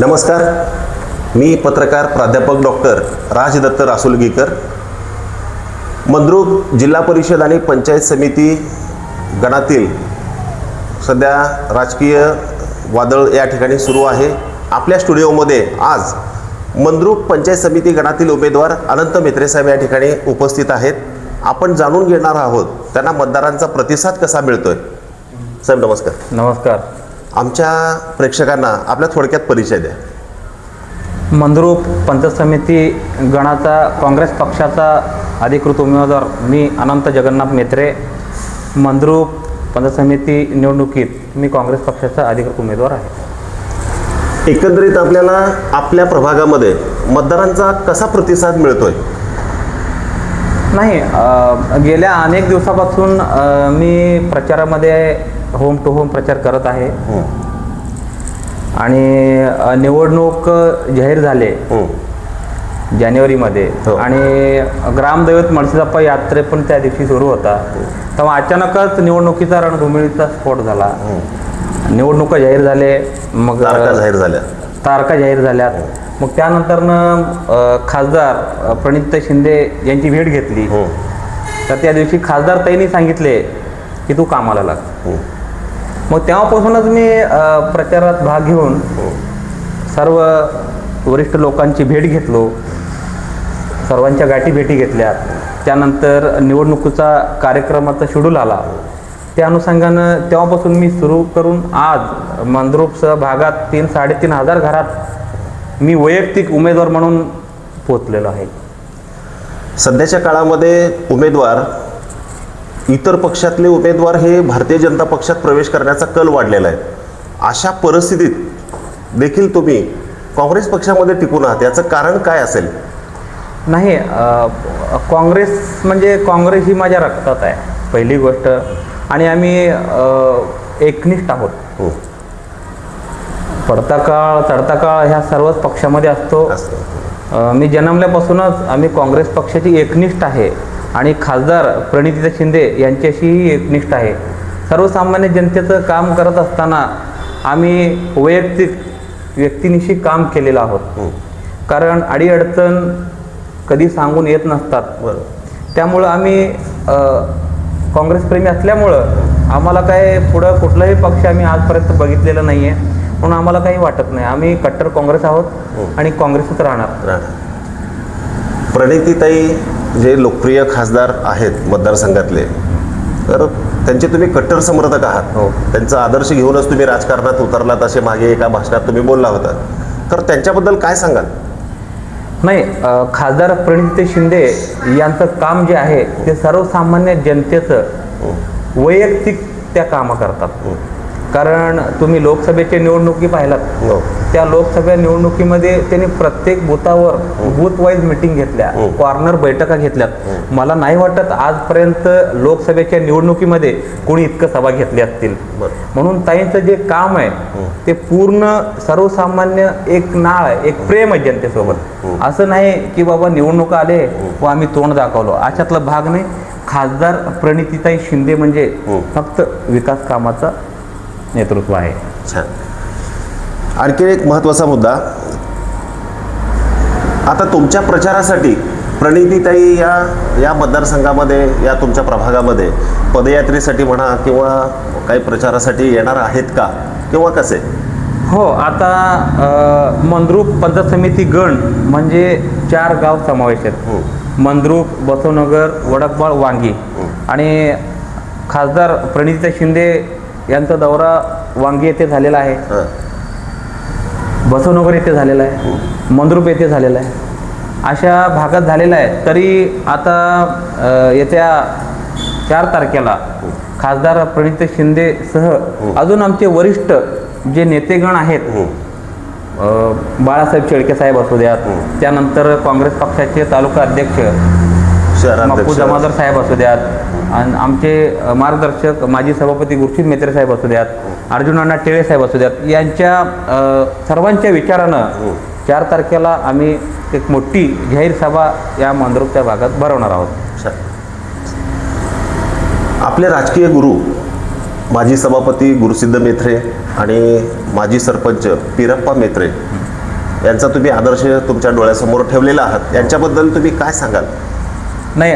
नमस्कार. मी पत्रकार प्राध्यापक डॉक्टर राजदत्त रासुलगीकर. मंद्रुप जिल्हा परिषद आणि पंचायत समिती गणातील सध्या राजकीय वादळ या ठिकाणी सुरू आहे. आपल्या स्टुडिओमध्ये आज मंद्रुप पंचायत समिती गणातील उमेदवार अनंत मित्रेसाहेब या ठिकाणी उपस्थित आहेत. आपण जाणून घेणार आहोत त्यांना मतदारांचा प्रतिसाद कसा मिळतोय? साहेब नमस्कार. नमस्कार. आमच्या प्रेक्षकांना आपल्या थोडक्यात परिचय द्या. मंद्रुप पंचायत समिती गणाचा काँग्रेस पक्षाचा अधिकृत उमेदवार मी अनंत जगन्नाथ मेत्रे मंद्रुप पंचायत समिती निवडणुकीत मी काँग्रेस पक्षाचा अधिकृत उमेदवार आहे. एकंदरीत आपल्याला आपल्या प्रभागामध्ये मतदारांचा कसा प्रतिसाद मिळतोय? नाही गेल्या अनेक दिवसापासून मी प्रचारामध्ये होम टू होम प्रचार करत आहे. आणि निवडणूक जाहीर झाले. जानेवारीमध्ये. हो. आणि ग्रामदैवत मळशीजप्पा यात्रे पण त्या दिवशी सुरू होता. तेव्हा अचानकच निवडणुकीचा रणभूमीचा स्फोट झाला. निवडणुका जाहीर झाले मग जाहीर झाल्या. तारखा जाहीर झाल्यात. मग त्यानंतरनं खासदार प्रणित शिंदे यांची भेट घेतली. तर त्या दिवशी खासदार ताईंनी सांगितले की तू कामाला लाग. मग तेव्हापासूनच मी प्रचारात भाग घेऊन सर्व वरिष्ठ लोकांची भेट घेतलो. सर्वांच्या गाठी भेटी घेतल्या. त्यानंतर निवडणुकीचा कार्यक्रमाचा शेड्यूल आला. त्या अनुषंगानं तेव्हापासून मी सुरू करून आज मंद्रुपसह भागात तीन साडेतीन हजार घरात मी वैयक्तिक उमेदवार म्हणून पोचलेलो आहे. सध्याच्या काळामध्ये उमेदवार इतर पक्षातले उमेदवार हे भारतीय जनता पक्षात प्रवेश करण्याचा कल वाढलेला आहे. अशा परिस्थितीत देखील तुम्ही काँग्रेस पक्षामध्ये टिकून आहात याचं कारण काय असेल? नाही काँग्रेस म्हणजे काँग्रेस ही माझ्या रक्तात आहे पहिली गोष्ट. आणि आम्ही एकनिष्ठ आहोत. हं. पडता काळ चढता काळ ह्या सर्वच पक्षामध्ये असतो. मी जन्मल्यापासूनच आम्ही काँग्रेस पक्षाची एकनिष्ठ आहे. आणि खासदार प्रणितीता शिंदे यांच्याशीही एकनिष्ठ आहे. सर्वसामान्य जनतेचं काम करत असताना आम्ही वैयक्तिक व्यक्तीनिशी काम केलेलं आहोत. हं. कारण अडीअडचण कधी सांगून येत नसतात. बरं. त्यामुळं आम्ही काँग्रेसप्रेमी असल्यामुळं आम्हाला काय पुढं कुठलाही पक्ष आम्ही आजपर्यंत बघितलेला नाही आहे म्हणून आम्हाला काही वाटत नाही. आम्ही कट्टर काँग्रेस आहोत आणि काँग्रेसच राहणार. प्रणितीताई जे लोकप्रिय खासदार आहेत मतदारसंघातले तर त्यांचे तुम्ही कट्टर समर्थक आहात. हो. त्यांचा आदर्श घेऊनच तुम्ही राजकारणात उतरलात असे मागे एका भाषणात तुम्ही बोलला होता. तर त्यांच्याबद्दल काय सांगाल? नाही खासदार प्रणित शिंदे यांचं काम जे आहे ते सर्वसामान्य जनतेचं वैयक्तिक त्या कामं करतात कारण तुम्ही लोकसभेच्या निवडणुकी पाहिलात. हो. त्या लोकसभा निवडणुकीमध्ये त्यांनी प्रत्येक बुथावर बूथ वाईज मिटिंग घेतल्या हं. कॉर्नर बैठका घेतल्यात. मला नाही वाटत आजपर्यंत लोकसभेच्या निवडणुकीमध्ये कोणी इतकं सभा घेतल्या असतील. म्हणून ताईंचं जे काम आहे ते पूर्ण सर्वसामान्य एक नाळ आहे एक प्रेम आहे जनतेसोबत. असं नाही की बाबा निवडणूक आले व आम्ही तोंड दाखवलो. अशातला भाग नाही. खासदार प्रणितीताई शिंदे म्हणजे हं. फक्त विकास कामाचं नेतृत्व आहे. छान. आणखी एक महत्त्वाचा मुद्दा. आता तुमच्या प्रचारासाठी प्रणितीताई या या मतदारसंघामध्ये या तुमच्या प्रभागामध्ये पदयात्रेसाठी म्हणा किंवा काही प्रचारासाठी येणार आहेत का? किंवा कसे? हो आता मंद्रुप पंचायत समिती गण म्हणजे चार गाव समावेश आहेत. मंद्रुप बसवनगर वडकबाळ वांगी आणि खासदार प्रणिता शिंदे यांचा दौरा वांगी येथे झालेला आहे. हां. बसवनगर येथे झालेला आहे. मंद्रुप येथे झालेला आहे. अशा भागात झालेला आहे. तरी आता येत्या चार तारखेला खासदार प्रणित शिंदेसह अजून आमचे वरिष्ठ जे नेतेगण आहेत बाळासाहेब शेळके साहेब असू द्यात त्यानंतर काँग्रेस पक्षाचे तालुका अध्यक्ष शहराध्यक्ष. जमादार साहेब असू द्यात आणि आमचे मार्गदर्शक माजी सभापती गुरुशीद मेत्रे साहेब असू द्यात अर्जुन अण्णा टेळे साहेब असू द्यात यांच्या सर्वांच्या विचारानं चार तारखेला आम्ही एक मोठी जाहीर सभा या मंद्रुपच्या भागात भरवणार आहोत. आपले राजकीय गुरु माजी सभापती गुरुसिद्ध मेत्रे आणि माजी सरपंच पिरप्पा मेत्रे यांचा तुम्ही आदर्श तुमच्या डोळ्यासमोर ठेवलेला आहात. यांच्याबद्दल तुम्ही काय सांगाल? नाही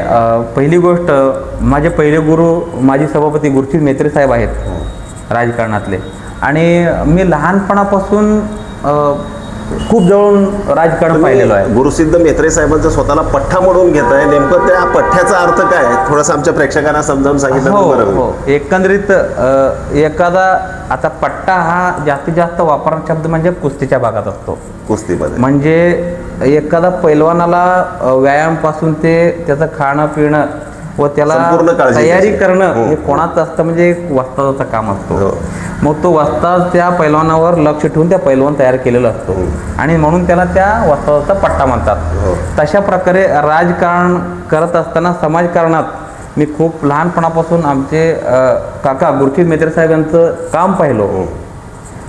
पहिली गोष्ट माझे पहिले गुरु माजी सभापती गुरुजी मेत्रे साहेब आहेत राजकारणातले. आणि मी लहानपणापासून खूप जवळून राजकारण पाहिलेलं आहे. गुरुसिद्ध मेत्रे साहेबांचा स्वतःला पठ्ठा म्हणून घेत आहे नेमकं त्या पठ्ठ्याचा अर्थ काय थोडंसं आमच्या प्रेक्षकांना समजावून सांगितलं हो हो. एकंदरीत एखादा आता पट्टा हा जास्तीत जास्त वापरणारा शब्द म्हणजे कुस्तीच्या भागात असतो. कुस्तीमध्ये. म्हणजे एखादा पैलवानाला व्यायामपासून ते त्याचं खाणं पिणं व त्याला तयारी. करणं हो. हे कोणाचं असतं म्हणजे एक वस्तादाचं काम असतो हो. मग तो वस्ताद त्या पैलवानावर लक्ष ठेवून त्या पैलवान तयार केलेला असतो आणि म्हणून त्याला त्या वस्तादाचा पट्टा हो. म्हणतात तशा प्रकारे राजकारण करत असताना समाजकारणात मी खूप लहानपणापासून आमचे काका गुरुजी मेत्रे साहेब यांचं काम पाहिलो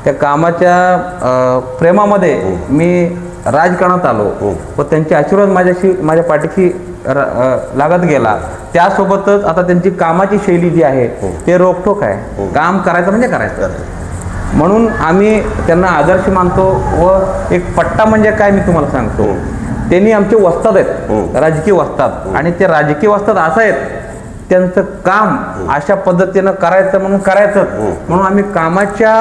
त्या कामाच्या प्रेमामध्ये मी राजकारणात आलो. व त्यांचे आशीर्वाद माझ्याशी माझ्या पाठीशी लागत गेला. त्यासोबतच आता त्यांची कामाची शैली जी आहे ते रोखोक आहे. काम करायचं म्हणजे करायचं. म्हणून आम्ही त्यांना आदर्श मानतो व एक पट्टा म्हणजे काय मी तुम्हाला सांगतो. त्यांनी आमचे वस्ताद आहेत. राजकीय वस्ताद. आणि ते राजकीय वस्ताद असं आहेत त्यांचं काम अशा पद्धतीनं करायचं म्हणून करायचं. म्हणून आम्ही कामाच्या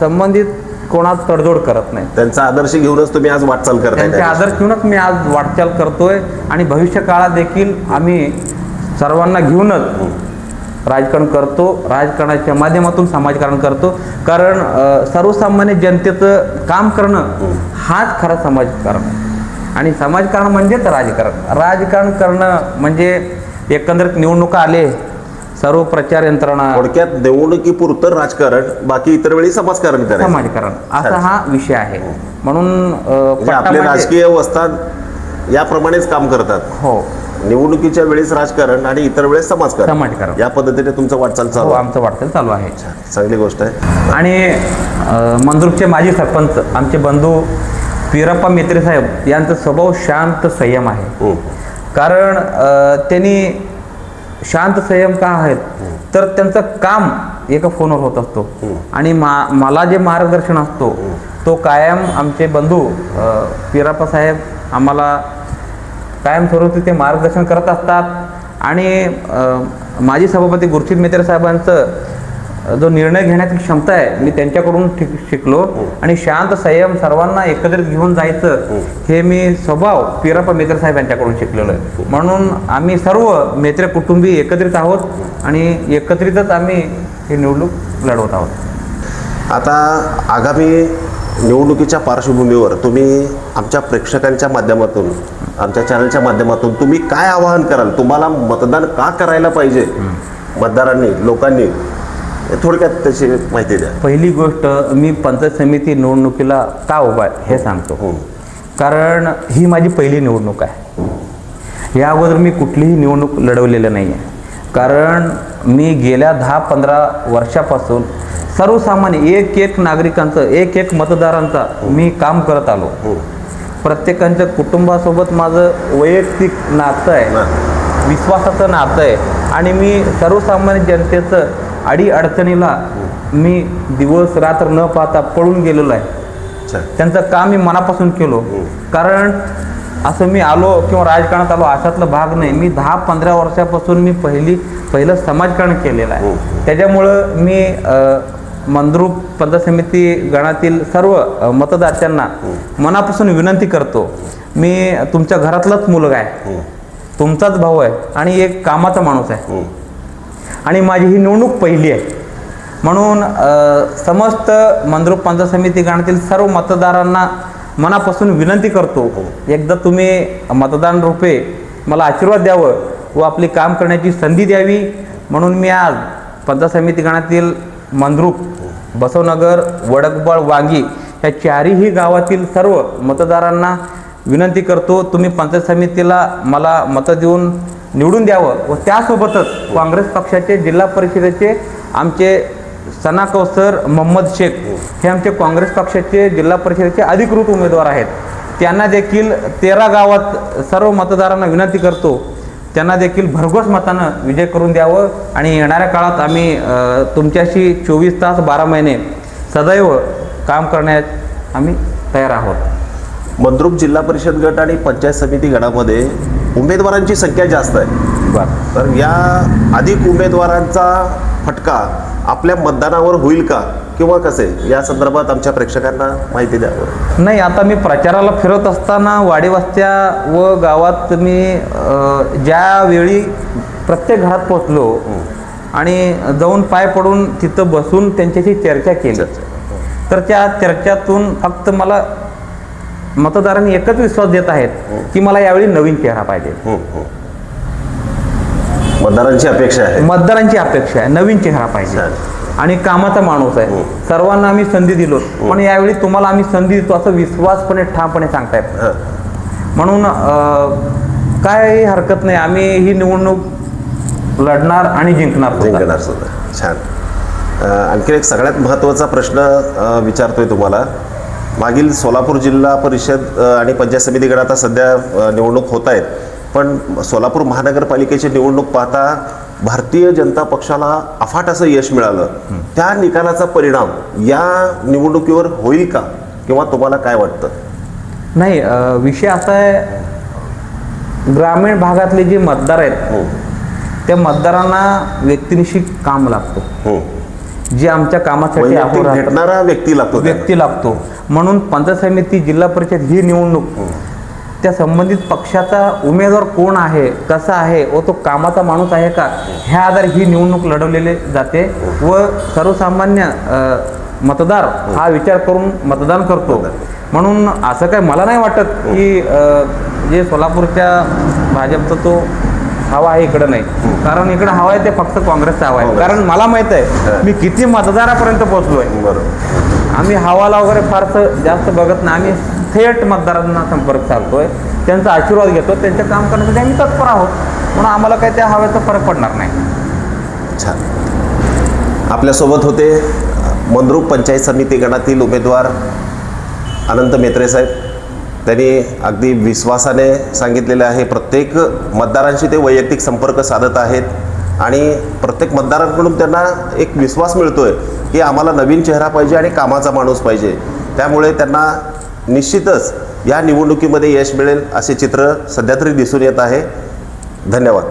संबंधित कोणात तडजोड करत नाही. त्यांचा आदर्श घेऊनच तुम्ही आज वाटचाल करताय त्यांचे त्या आदर्श घेऊनच मी आज वाटचाल करतोय. आणि भविष्य काळात देखील आम्ही सर्वांना घेऊनच राजकारण करतो. राजकारणाच्या माध्यमातून समाजकारण करतो. कारण सर्वसामान्य जनतेचं काम करणं हाच खरा समाजकारण. आणि समाजकारण म्हणजेच राजकारण. राजकारण करणं म्हणजे एकंदरीत निवडणुका आले सर्व प्रचार यंत्रणा थोडक्यात निवडणुकीपुरतं राजकारण बाकी इतर वेळी समाजकारण करायचं. समाजकारण. असा हा विषय आहे. म्हणून अ, म्हणजे आपले राजकीय वस्ताद याप्रमाणेच काम करतात. हो. निवडणुकीच्या वेळेस राजकारण आणि इतर वेळेस समाजकारण. समाजकारण. या पद्धतीने तुमचं वाटचाल हो चालू आहे. आमचं वाटचाल चालू आहे. चांगली गोष्ट आहे. आणि अ, मंद्रुपचे माजी सरपंच आमचे बंधू पिरप्पा मेत्रे साहेब यांचा स्वभाव शांत संयम आहे. हम्म. कारण अ, त्यांनी शांत संयम का आहेत? तर त्यांचं काम एका फोनवर होत असतो. आणि मा मला जे मार्गदर्शन असतो तो कायम आमचे बंधू पिरप्पा साहेब आम्हाला कायमस्वरूपी ते मार्गदर्शन करत असतात. आणि माजी सभापती गुरुशीद मेत्रे साहेबांचं जो निर्णय घेण्याची क्षमता आहे मी त्यांच्याकडून ठिक- शिकलो. आणि शांत संयम सर्वांना एकत्रित घेऊन जायचं हे. मी स्वभाव पिराप्पा मेत्रे साहेब यांच्याकडून शिकलेलो आहे. म्हणून आम्ही सर्व मेत्रे कुटुंबी एकत्रित आहोत आणि एकत्रितच आम्ही ही निवडणूक लढवत आहोत. आता आगामी निवडणुकीच्या पार्श्वभूमीवर तुम्ही आमच्या प्रेक्षकांच्या माध्यमातून आमच्या चॅनलच्या माध्यमातून तुम्ही काय आवाहन कराल? तुम्हाला मतदान का करायला पाहिजे? मतदारांनी लोकांनी? हे थोडक्यात त्याची माहिती द्या. पहिली गोष्ट मी पंचायत समिती निवडणुकीला का उभा आहे हे सांगतो. हम्म. कारण ही माझी पहिली निवडणूक आहे. या अगोदर मी कुठलीही निवडणूक लढवलेलं नाही आहे कारण मी गेल्या दहा पंधरा वर्षापासून सर्वसामान्य एक एक नागरिकांचं एक एक मतदारांचा मी काम करत आलो. प्रत्येकांच्या कुटुंबासोबत माझं वैयक्तिक नातं आहे. विश्वासाचं नातं आहे. आणि मी सर्वसामान्य जनतेचं अडी अडचणीला मी दिवस रात्र न पाहता पळून गेलेलो आहे. त्यांचं काम मी मनापासून केलो. कारण असं मी आलो किंवा राजकारणात आलो अशातला भाग नाही. मी दहा पंधरा वर्षापासून मी पहिली पहिलं समाजकारण केलेलं आहे. त्याच्यामुळं मी मंद्रुप पंचायत समिती गणातील सर्व मतदात्यांना मनापासून विनंती करतो. मी तुमच्या घरातलाच मुलगा आहे. तुमचाच भाऊ आहे आणि एक कामाचा माणूस आहे. आणि माझी ही निवडणूक पहिली आहे. म्हणून समस्त मंद्रुप पंचायत समिती गणातील सर्व मतदारांना मनापासून विनंती करतो एकदा तुम्ही मतदान रूपे मला आशीर्वाद द्यावं व आपली काम करण्याची संधी द्यावी. म्हणून मी आज पंचायत समिती गणातील मंद्रुप बसवनगर वडकबळ वांगी या चारही गावातील सर्व मतदारांना विनंती करतो तुम्ही पंचायत समितीला मला मतं देऊन निवडून द्यावं व त्यासोबतच काँग्रेस पक्षाचे जिल्हा परिषदेचे आमचे सना कौसर मोहम्मद शेख हे आमचे काँग्रेस पक्षाचे जिल्हा परिषदेचे अधिकृत उमेदवार आहेत. त्यांना देखील तेरा गावात सर्व मतदारांना विनंती करतो. त्यांना देखील भरघोस मतानं विजय करून द्यावं आणि येणाऱ्या काळात आम्ही तुमच्याशी चोवीस तास बारा महिने सदैव काम करण्यात आम्ही तयार आहोत. मंद्रुप जिल्हा परिषद गट आणि पंचायत समिती गटामध्ये उमेदवारांची संख्या जास्त आहे. तर या अधिक उमेदवारांचा फटका आपल्या मतदानावर होईल का किंवा कसे? या संदर्भात आमच्या प्रेक्षकांना माहिती द्यावं. नाही आता मी प्रचाराला फिरत असताना वाडी वस्त्या व गावात मी ज्यावेळी प्रत्येक घरात पोचलो आणि जाऊन पाय पडून तिथं बसून त्यांच्याशी चर्चा केली. तर त्या चर्चातून फक्त मला मतदारांनी एकच विश्वास देत आहेत की मला यावेळी नवीन चेहरा पाहिजे. हं, हं. मतदारांची अपेक्षा आहे. मतदारांची अपेक्षा आहे. नवीन चेहरा पाहिजे. आणि कामाचा माणूस आहे. सर्वांना आम्ही संधी दिलो. पण यावेळी तुम्हाला आम्ही संधी देतो असं विश्वासपणे ठामपणे सांगतायत हं. म्हणून काय हरकत नाही. आम्ही ही निवडणूक लढणार आणि जिंकणार. जिंकणार सुद्धा. छान. आणखी एक सगळ्यात महत्त्वाचा प्रश्न विचारतोय तुम्हाला. मागील सोलापूर जिल्हा परिषद आणि पंचायत समिती गटात सध्या निवडणूक होत आहेत. पण सोलापूर महानगरपालिकेची निवडणूक पाहता भारतीय जनता पक्षाला अफाट असं यश मिळालं. त्या निकालाचा परिणाम या निवडणुकीवर होईल का? किंवा तुम्हाला काय वाटतं? नाही विषय असा आहे ग्रामीण भागातले जे मतदार आहेत हं, त्या मतदारांना व्यक्तिनिशी काम लागतो. हं. जे आमच्या कामासाठी वैयक्तिक अहोरात्र भेटणारा व्यक्ती लागतो त्यांना. व्यक्ती लागतो. म्हणून पंचायत समिती जिल्हा परिषद ही निवडणूक. त्या संबंधित पक्षाचा उमेदवार कोण आहे कसा आहे व तो कामाचा माणूस आहे का ह्या आधारे ही निवडणूक लढवलेली जाते. व सर्वसामान्य अ, मतदार हा. विचार करून मतदान करतो. म्हणून असं काय मला नाही वाटत की अ, जे सोलापूरच्या भाजपचा तो हवा आहे इकडं नाही. कारण इकडं हवा आहे ते फक्त काँग्रेसचा हवा आहे. कारण मला माहीत आहे मी किती मतदारापर्यंत पोहोचलोय. बरोबर. आम्ही हवाला वगैरे फारसं जास्त बघत नाही. आम्ही थेट मतदारांना संपर्क साधतोय. त्यांचा आशीर्वाद घेतो त्यांचं काम करण्यासाठी आम्ही तत्पर आहोत. म्हणून आम्हाला काही त्या हव्याचा फरक पडणार नाही. छान. आपल्यासोबत होते मंद्रुप पंचायत समिती गणातील उमेदवार अनंत मेत्रे साहेब. त्यांनी अगदी विश्वासाने सांगितलेलं आहे प्रत्येक मतदारांशी ते वैयक्तिक संपर्क साधत आहेत आणि प्रत्येक मतदारांकडून त्यांना एक विश्वास मिळतो आहे की आम्हाला नवीन चेहरा पाहिजे आणि कामाचा माणूस पाहिजे. त्यामुळे त्यांना निश्चितच या निवडणुकीमध्ये यश मिळेल असे चित्र सध्या तरी दिसून येत आहे. धन्यवाद.